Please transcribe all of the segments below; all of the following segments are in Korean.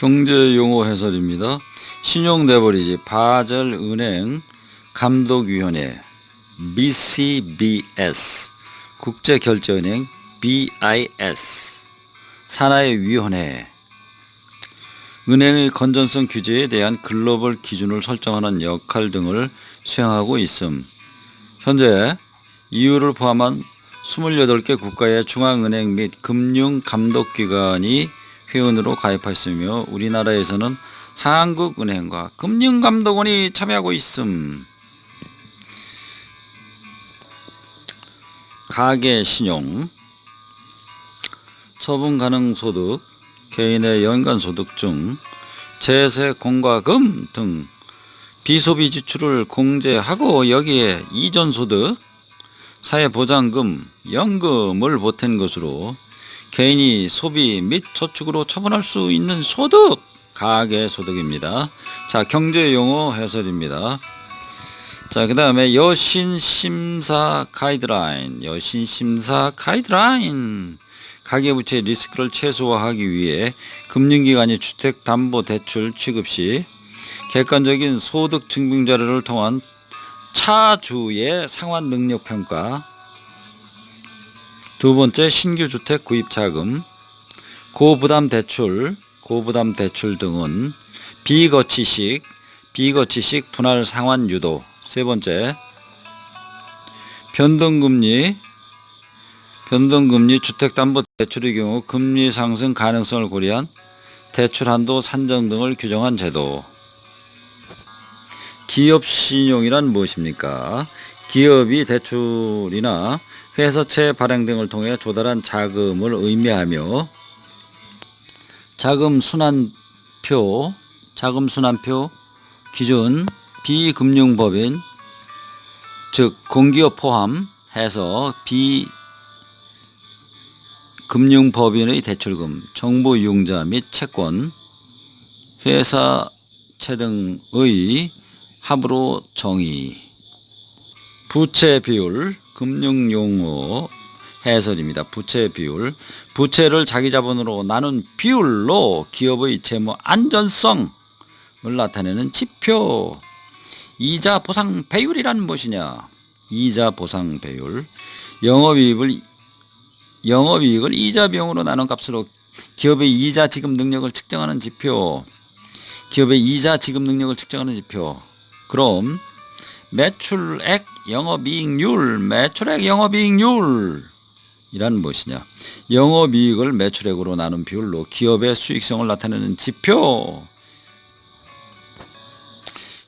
경제 용어 해설입니다. 신용대버리지 바젤 은행 감독위원회 BCBS 국제결제은행 BIS 산하의위원회 은행의 건전성 규제에 대한 글로벌 기준을 설정하는 역할 등을 수행하고 있음. 현재 EU를 포함한 28개 국가의 중앙은행 및 금융감독기관이 회원으로 가입하였으며 우리나라에서는 한국은행과 금융감독원이 참여하고 있음. 가계 신용, 처분 가능 소득, 개인의 연간 소득 중 제세 공과금 등 비소비 지출을 공제하고 여기에 이전 소득, 사회보장금, 연금을 보탠 것으로 개인이 소비 및 저축으로 처분할 수 있는 소득, 가계 소득입니다. 자, 경제 용어 해설입니다. 자, 그 다음에 여신 심사 가이드라인, 여신 심사 가이드라인. 가계부채 리스크를 최소화하기 위해 금융기관이 주택담보대출 취급 시 객관적인 소득 증빙 자료를 통한 차주의 상환 능력 평가, 두 번째 신규 주택 구입 자금, 고부담 대출, 고부담 대출 등은 비거치식, 비거치식 분할 상환 유도. 세 번째 변동금리, 변동금리 주택담보대출의 경우 금리 상승 가능성을 고려한 대출 한도 산정 등을 규정한 제도. 기업 신용이란 무엇입니까? 기업이 대출이나 회사채 발행 등을 통해 조달한 자금을 의미하며 자금 순환표, 자금 순환표 기준 비금융법인 즉 공기업 포함해서 비금융법인의 대출금, 정부 융자 및 채권, 회사채 등의 합으로 정의, 부채 비율, 금융 용어 해설입니다. 부채 비율, 부채를 자기 자본으로 나눈 비율로 기업의 재무 안전성을 나타내는 지표. 이자 보상 배율이란 무엇이냐? 이자 보상 배율, 영업이익을 영업이익을 이자 비용으로 나눈 값으로 기업의 이자 지급 능력을 측정하는 지표. 기업의 이자 지급 능력을 측정하는 지표. 그럼 매출액 영업이익률, 매출액 영업이익률 이란 무엇이냐? 영업이익을 매출액으로 나눈 비율로 기업의 수익성을 나타내는 지표.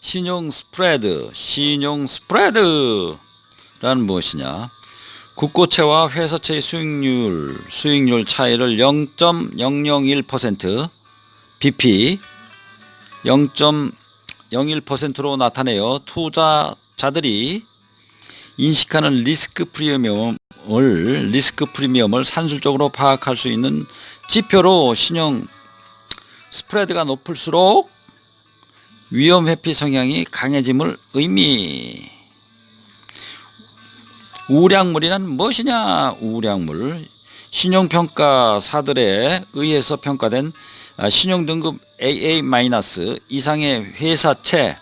신용 스프레드, 신용 스프레드란 무엇이냐? 국고채와 회사채의 수익률, 수익률 차이를 0.001% BP 0.01%로 나타내어 투자자들이 인식하는 리스크 프리미엄을 리스크 프리미엄을 산술적으로 파악할 수 있는 지표로 신용 스프레드가 높을수록 위험 회피 성향이 강해짐을 의미. 우량물이란 무엇이냐? 우량물. 신용평가사들에 의해서 평가된 아, 신용등급 AA- 이상의 회사채,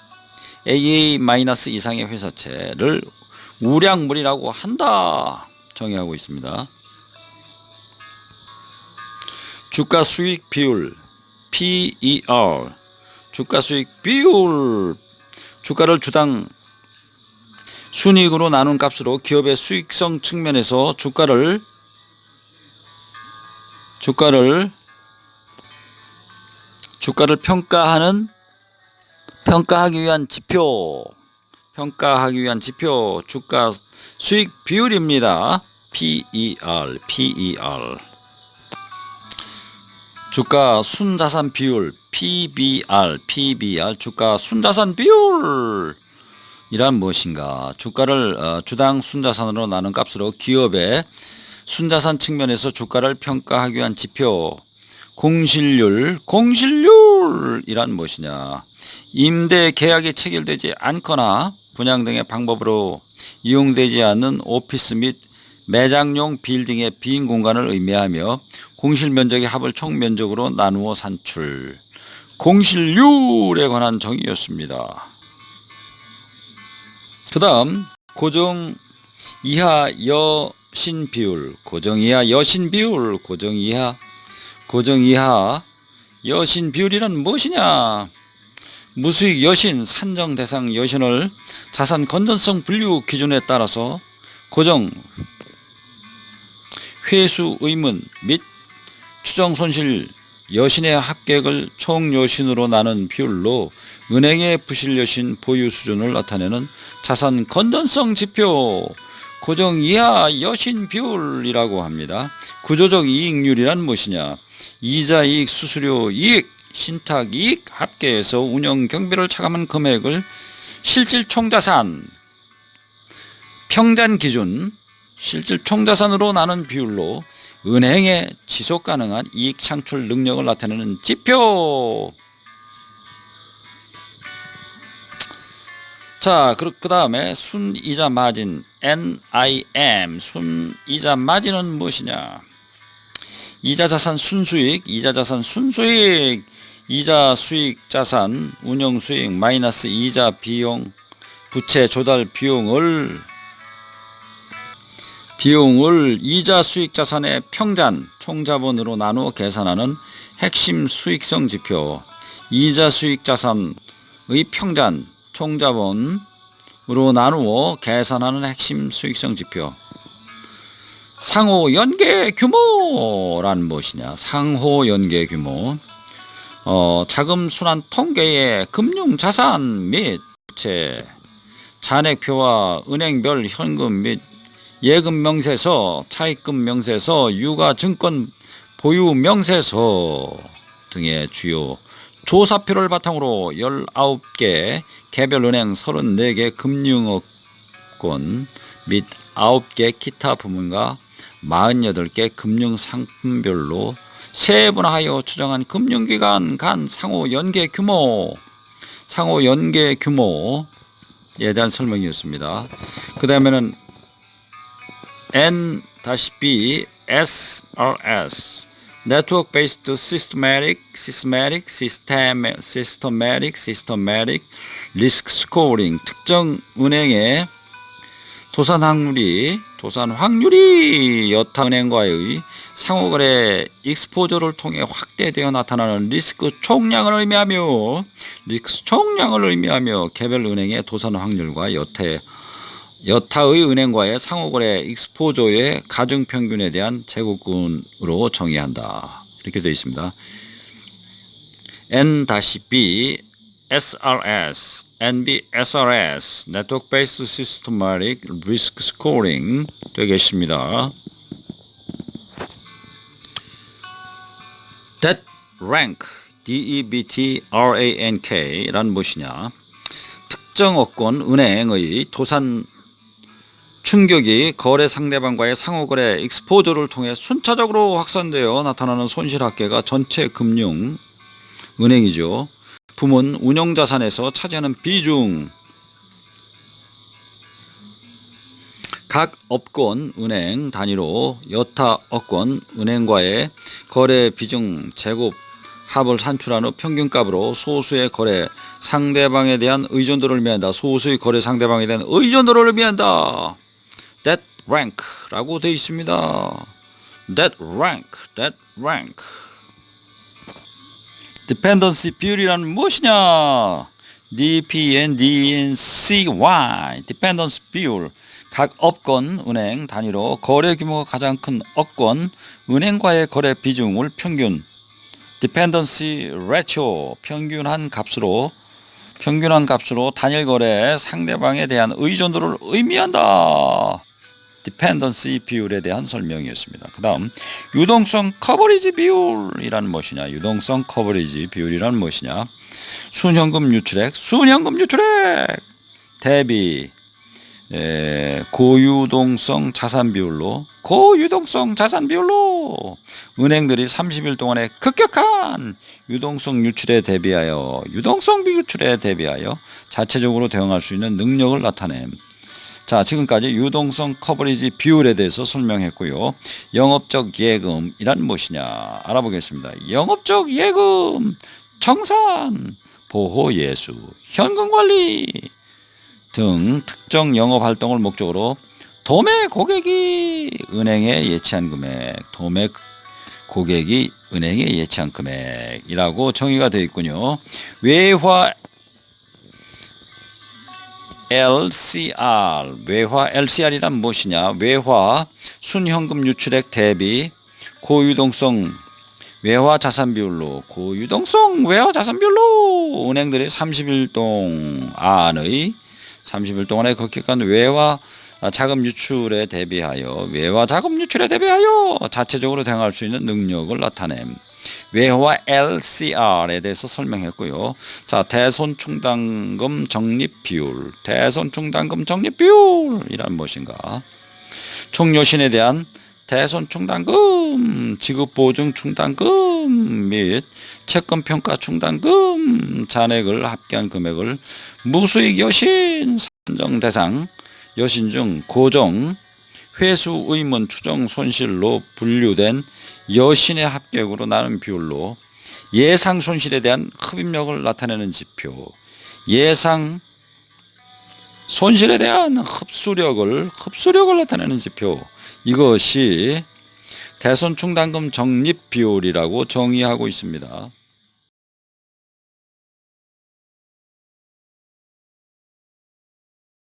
AA- 이상의 회사채를 우량물이라고 한다. 정의하고 있습니다. 주가 수익 비율, PER. 주가 수익 비율. 주가를 주당 순이익으로 나눈 값으로 기업의 수익성 측면에서 주가를 주가를 주가를 평가하는 평가하기 위한 지표 평가하기 위한 지표 주가 수익 비율입니다. PER PER 주가 순자산 비율 PBR PBR 주가 순자산 비율 이란 무엇인가? 주가를 어, 주당 순자산으로 나눈 값으로 기업의 순자산 측면에서 주가를 평가하기 위한 지표 공실률 공실률이란 무엇이냐? 임대 계약이 체결되지 않거나 분양 등의 방법으로 이용되지 않는 오피스 및 매장용 빌딩의 빈 공간을 의미하며 공실 면적의 합을 총 면적으로 나누어 산출. 공실률에 관한 정의였습니다. 그 다음 고정 이하 여신 비율 고정 이하 여신 비율 고정 이하 고정 이하 여신 비율이란 무엇이냐 무수익 여신 산정 대상 여신을 자산 건전성 분류 기준에 따라서 고정 회수 의문 및 추정 손실 여신의 합격을 총 여신으로 나눈 비율로 은행의 부실 여신 보유 수준을 나타내는 자산 건전성 지표 고정 이하 여신 비율이라고 합니다. 구조적 이익률이란 무엇이냐? 이자 이익, 수수료 이익, 신탁 이익 합계해서 운영 경비를 차감한 금액을 실질 총자산 평잔 기준 실질 총자산으로 나눈 비율로 은행의 지속 가능한 이익 창출 능력을 나타내는 지표. 자, 그 다음에 순이자 마진 NIM 순이자 마진은 무엇이냐? 이자 자산 순수익, 이자 자산 순수익, 이자 수익 자산 운영 수익 마이너스 이자 비용 부채 조달 비용을 비용을 이자 수익 자산의 평잔 총자본으로 나누어 계산하는 핵심 수익성 지표. 이자 수익 자산의 평잔 총자본으로 나누어 계산하는 핵심 수익성 지표. 상호 연계 규모란 무엇이냐? 상호 연계 규모 어, 자금 순환 통계의 금융 자산 및 부채 잔액표와 은행별 현금 및 예금 명세서, 차입금 명세서, 유가 증권 보유 명세서 등의 주요 조사표를 바탕으로 19개 개별 은행 34개 금융업권 및 9개 기타 부문과 48개 금융 상품별로 세분화하여 추정한 금융기관 간 상호 연계 규모 상호 연계 규모에 대한 설명이었습니다. 그 다음에는 N-B SRS Network Based Systematic Systematic System Systematic Systematic Risk Scoring 특정 은행의 도산 확률이 도산 확률이 여타 은행과의 상호거래 익스포저를 통해 확대되어 나타나는 리스크 총량을 의미하며 리스크 총량을 의미하며 개별 은행의 도산 확률과 여태 여타의 은행과의 상호거래 익스포저의 가중평균에 대한 제곱근으로 정의한다. 이렇게 되어 있습니다. N-B SRS, NBSRS, Network Based Systematic Risk Scoring 되겠습니다. Debt Rank, D-E-B-T-R-A-N-K란 무엇이냐? 특정 업권 은행의 도산 충격이 거래 상대방과의 상호거래 익스포저를 통해 순차적으로 확산되어 나타나는 손실 합계가 전체 금융 은행이죠. 부문 운용자산에서 차지하는 비중 각 업권 은행 단위로 여타 업권 은행과의 거래 비중 제곱 합을 산출한 후 평균값으로 소수의 거래 상대방에 대한 의존도를 의미한다. 소수의 거래 상대방에 대한 의존도를 의미한다. that rank라고 되어 있습니다. that rank, that rank. Dependency 비율이란 무엇이냐? DPNDNCY, dependency 비율. 각 업권 은행 단위로 거래 규모가 가장 큰 업권 은행과의 거래 비중을 평균 dependency ratio 평균한 값으로 평균한 값으로 단일 거래 상대방에 대한 의존도를 의미한다. 디펜던시 비율에 대한 설명이었습니다. 그 다음 유동성 커버리지 비율이란 무엇이냐 유동성 커버리지 비율이란 무엇이냐 순현금 유출액 순현금 유출액 대비 에, 고유동성 자산 비율로 고유동성 자산 비율로 은행들이 30일 동안에 급격한 유동성 유출에 대비하여 유동성 비유출에 대비하여 자체적으로 대응할 수 있는 능력을 나타냄. 자, 지금까지 유동성 커버리지 비율에 대해서 설명했고요. 영업적 예금이란 무엇이냐 알아보겠습니다. 영업적 예금 청산, 보호 예수, 현금 관리 등 특정 영업 활동을 목적으로 도매 고객이 은행에 예치한 금액, 도매 고객이 은행에 예치한 금액이라고 정의가 되어 있군요. 외화 LCR, 외화 LCR이란 무엇이냐? 외화 순현금 유출액 대비 고유동성 외화 자산 비율로 고유동성 외화 자산 비율로 은행들이 30일 동안의 30일 동안의 급격한 외화 자금 유출에 대비하여 외화 자금 유출에 대비하여 자체적으로 대응할 수 있는 능력을 나타냄. 외화 LCR에 대해서 설명했고요. 자, 대손 충당금 적립 비율. 대손 충당금 적립 비율이란 무엇인가? 총여신에 대한 대손 충당금, 지급 보증 충당금 및 채권 평가 충당금 잔액을 합계한 금액을 무수익 여신 산정 대상 여신 중 고정 회수 의문 추정 손실로 분류된 여신의 합격으로 나눈 비율로 예상 손실에 대한 흡입력을 나타내는 지표 예상 손실에 대한 흡수력을 흡수력을 나타내는 지표 이것이 대손 충당금 적립 비율이라고 정의하고 있습니다.